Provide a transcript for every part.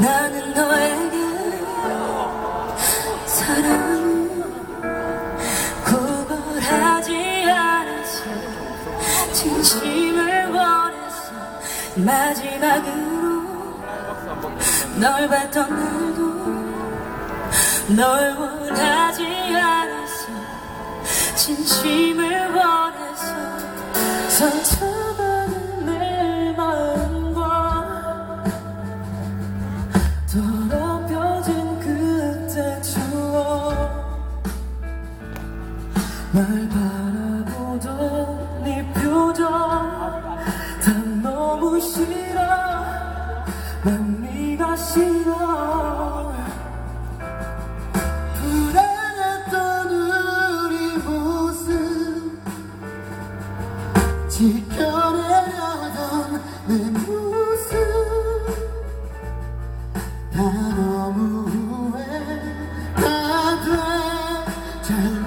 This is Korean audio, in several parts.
나는 너에게 사랑을 구걸하지 않았어. 진심을 원했어 마지막으로 널 봤던 날도 널 원하지 않았어. 진심을 원했어 날 바라보던 네 표정. 다 너무 싫어. 난 네가 싫어. 불안했던 우리 모습 지켜내려던 내 모습 다 너무 후회가 돼잘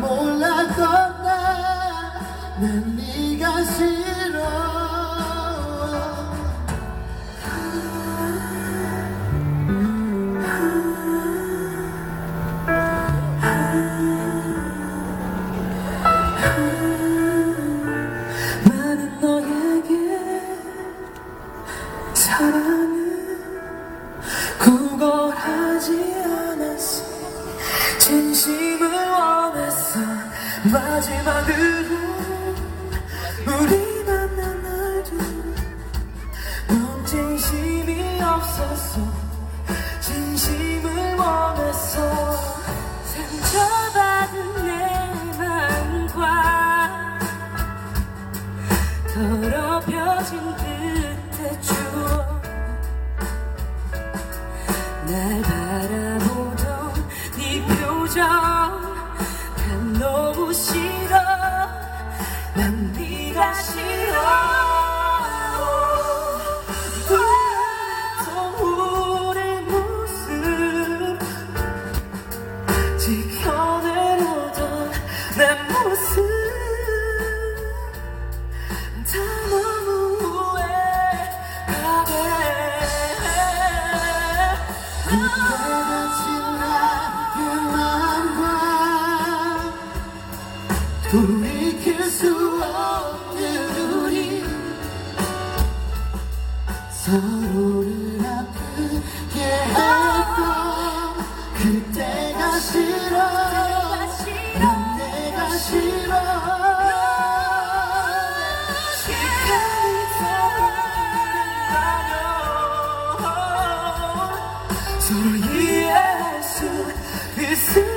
난 네가 싫어. 나는 너에게 사랑을 구걸하지 않았어. 진심을 원했어. 마지막으로 없었어 진심을 원했어 상처받은 내 마음과 더럽혀진 그때 추억 날 바라보던 네 표정 난 너무 싫어 돌이킬 수 없는 우리 서로를 아프게 했던 그때가 싫어 난 내가 싫어 서로 이해할 수 있을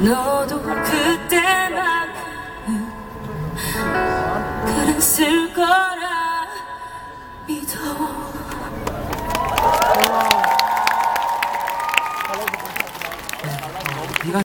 너도 그때만 그랬을 거라 믿어.